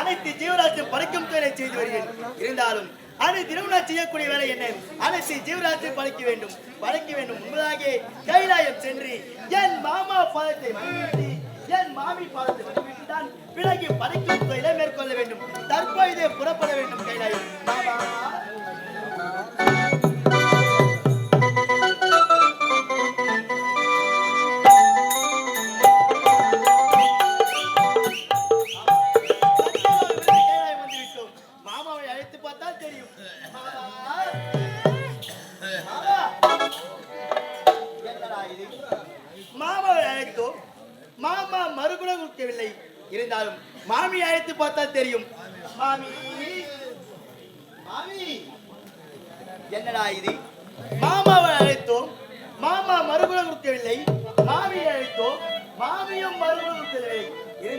அனைத்து ஜீவராசி பறிக்கும் தொழிலை செய்து வருகிறேன். இருந்தாலும் அனை திருமணம் செய்யக்கூடிய வேலை என்ன? அனைத்து ஜீவராசி பழிக்க வேண்டும். பழிக்க வேண்டும் முன்பதாக கைலாயம் சென்று என் மாமா பாதத்தை வழிவிட்டு என் மாமி பாதத்தை வழிவிட்டு தான் பிறகு பறிக்கும் தொழிலை மேற்கொள்ள வேண்டும். தற்போது புறப்பட வேண்டும் கைலாயம். மாமா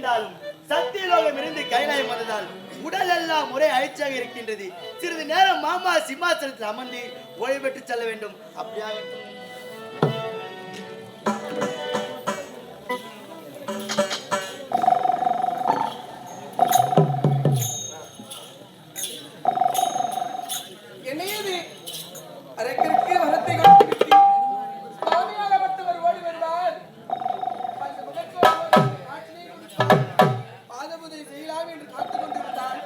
இருந்தாலும் சத்தியலோகம் இருந்து கைலாயம் வந்ததால் உடல் எல்லாம் ஒரே அழிச்சாக இருக்கின்றது. சிறிது நேரம் மாமா சிம்மாசனத்தில் அமர்ந்து ஓய்வு பெற்று செல்ல வேண்டும். அப்படியாக பாதபூஜை செய்யலாம் என்று காத்துக் கொண்டிருந்தார்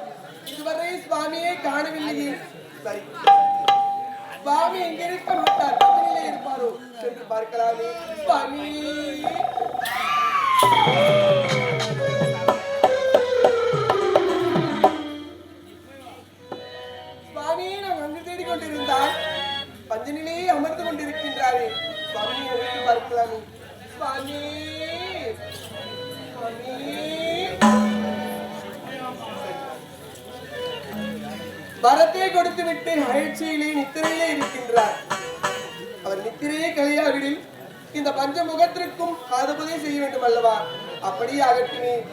இதுவரை சுவாமியை காணவில்லையே சரி சுவாமி எங்க இருக்க மாட்டார் பக்கத்திலே இருப்பாரோ சென்று பார்க்கலாமே சுவாமி சுவாமி வரத்தை கொடுத்து விட்டு மகிழ்ச்சியிலே நித்திரையிலே இருக்கின்றார். அவர் நித்திரையே கலையாவிடில் இந்த பஞ்சமுகத்திற்கும் பாதபுதை செய்ய வேண்டும் அல்லவா அப்படியே அகற்றினேன்.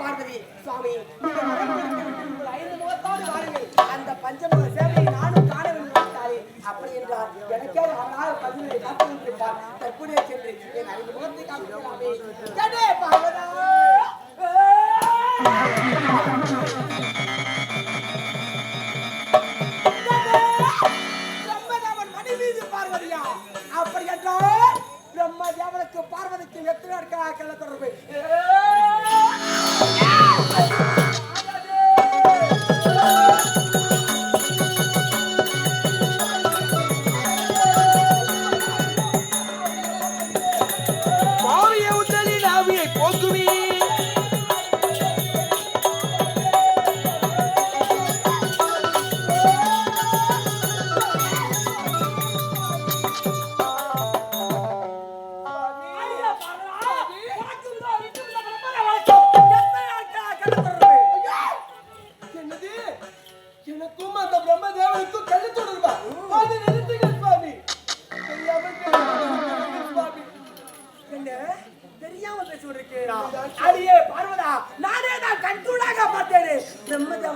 பார்வதி சுவாமி ஐந்து முகத்தோடு வாருங்கள் அந்த பஞ்சமுக சேவையை நானும் காண வேண்டும் அப்படி எனக்கே அவனாக பதினை காத்து தற்போதைய சென்று என் ஐந்து முகத்தை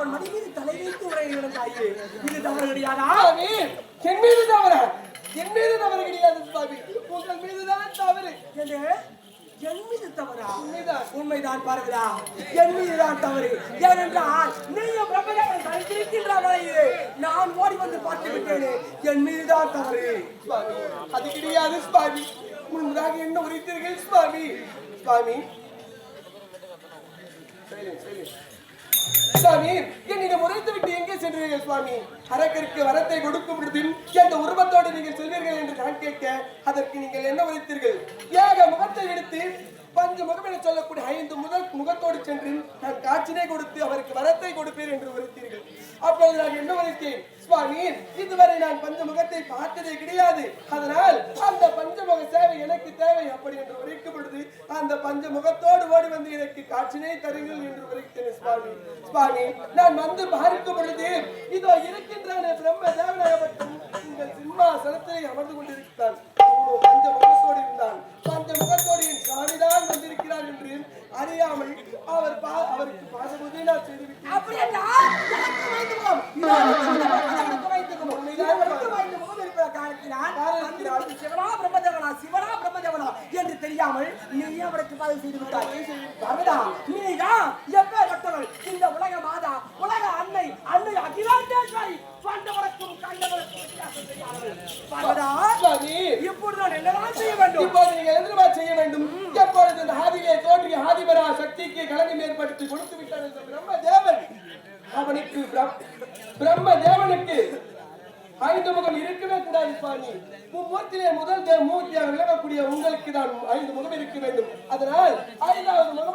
பிரம்மதேவன் மணி மீது தலை வைத்து உரை நடந்தாயே இது தவறு கிடையாதா. என் மீது தவறு. என் மீது தவறு கிடையாது சுவாமி. உங்கள் மீதுதான் தவறு. என்ன என் மீது தவறா? உண்மைதான். உண்மைதான் பார்வதா என் மீதுதான் தவறு. ஏனென்றால் நீயும் பிரம்மதேவன் தனித்திருக்கின்ற வரையிலே நான் ஓடி வந்து பார்த்து விட்டேனே. என் மீதுதான் தவறு. அது கிடையாது சுவாமி. முன்பதாக என்ன உரைத்தீர்கள் சுவாமி? சுவாமி. சுவாமி என்னிடம் முறைத்து விட்டு எங்கே சென்றீர்கள் சுவாமி? அரக்கருக்கு வரத்தை கொடுக்கும் பொழுதும் எந்த உருவத்தோடு நீங்கள் செல்வீர்கள் என்று நான் கேட்க அதற்கு நீங்கள் என்ன உரைத்தீர்கள்? ஏக முகத்தை எடுத்து பஞ்சு முகம் என சொல்லக்கூடிய ஐந்து முதல் முகத்தோடு சென்று நான் காட்சினை கொடுத்து அவருக்கு வரத்தை கொடுப்பேன் என்று உரைத்தீர்கள் அப்பொழுது நான் என்ன உரைத்தேன் சுவாமி இதுவரை நான் பஞ்ச முகத்தை பார்த்ததே கிடையாது. அதனால் அந்த பஞ்சமுக சேவை எனக்கு தேவை அப்படி என்று உரைக்கும் பொழுது அந்த பஞ்ச முகத்தோடு ஓடி வந்து எனக்கு காட்சினை தருங்கள் என்று உரைத்தேன் சுவாமி. சுவாமி நான் வந்து பார்க்கும் பொழுது இதோ இருக்கின்ற பிரம்ம தேவனாகப்பட்டும் உங்கள் சிம்மாசனத்திலே அமர்ந்து கொண்டிருக்கிறான். பஞ்ச முகத்தோடு இருந்தான். பஞ்ச சாமிதான் வந்திருக்கிறார் என்று அறியாமல் அவர் அவருக்கு பாசபுதி நான் செய்துவிட்டேன் அப்படி சிவனா பிரம்மதேவனா சிவனா பிரம்மதேவனா என்று தெரியாமல் நீ அவருக்கு பதில் செய்து விட்டாய். நீதான் எப்பேற்பட்டவள் இந்த உலக மாதா உலக அன்னை அன்னை அகிலாண்டேஸ்வரி பாண்டவருக்கும் கண்டவருக்கும் வித்தியாசம் தெரியாதவள். நான் என்னதான் செய்ய வேண்டும்? இப்போது நீங்கள் செய்ய வேண்டும்? எப்பொழுது இந்த தோன்றிய ஆதிபரா சக்திக்கு கலங்கம் ஏற்படுத்தி கொடுத்து விட்டார் பிரம்ம தேவன் அவனுக்கு பிரம்ம தேவனுக்கு ஐந்து முகம் இருக்கவே கூடாது சுவாமி. முதல் மூர்த்தியாக விளங்கக்கூடிய உங்களுக்கு தான் ஐந்து முகம் இருக்க வேண்டும். அதனால் ஐந்தாவது முகம்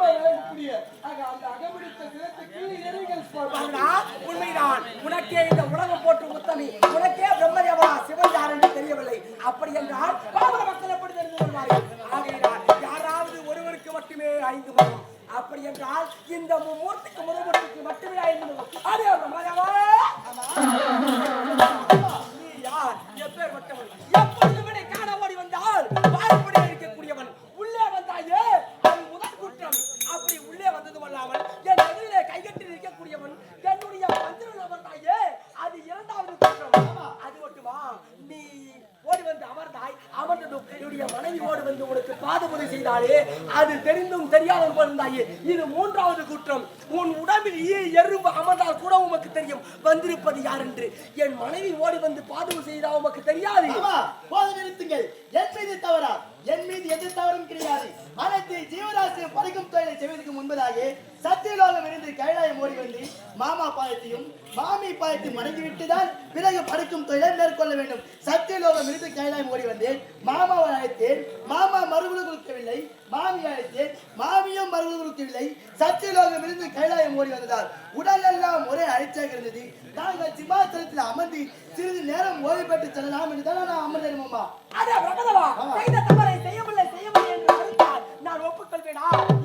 பாதபுதை அது தெரிந்தும் தெரியாமல் போயிருந்தாயே இது மூன்றாவது குற்றம். உன் உடம்பில் ஈ எறும்பு அமர்ந்தால் கூட உமக்கு தெரியும். வந்திருப்பது யார் என்று? என் மனைவி ஓடி வந்து பாதுகாப்பு செய்தா உமக்கு தெரியாது. ஜீவராசியும் படைக்கும் தொழிலை செய்வதற்கு முன்பதாக சத்தியலோகம் இருந்து கைலாயம் ஓடி வந்து மாமா பாயத்தையும் மாமி பாயத்தையும் மடங்கி விட்டுதான் பிறகு படைக்கும் தொழிலை மேற்கொள்ள வேண்டும். சத்தியலோகம் இருந்து கைலாயம் ஓடி வந்தேன் மாமாவை அழைத்தேன். மாமா மறுபடியும் கொடுக்கவில்லை. மாமி அழைத்தேன். மாமியும் மறுபடியும் கொடுக்கவில்லை. சத்தியலோகம் இருந்து கைலாயம் ஓடி வந்ததால் உடல் எல்லாம் ஒரே அழைச்சாக இருந்தது. நாங்கள் சிம்மாசனத்தில் அமர்ந்து சிறிது நேரம் ஓய்வு பெற்று செல்லலாம் என்று தான் நான் அமர்ந்தேன் மாமா. அட God.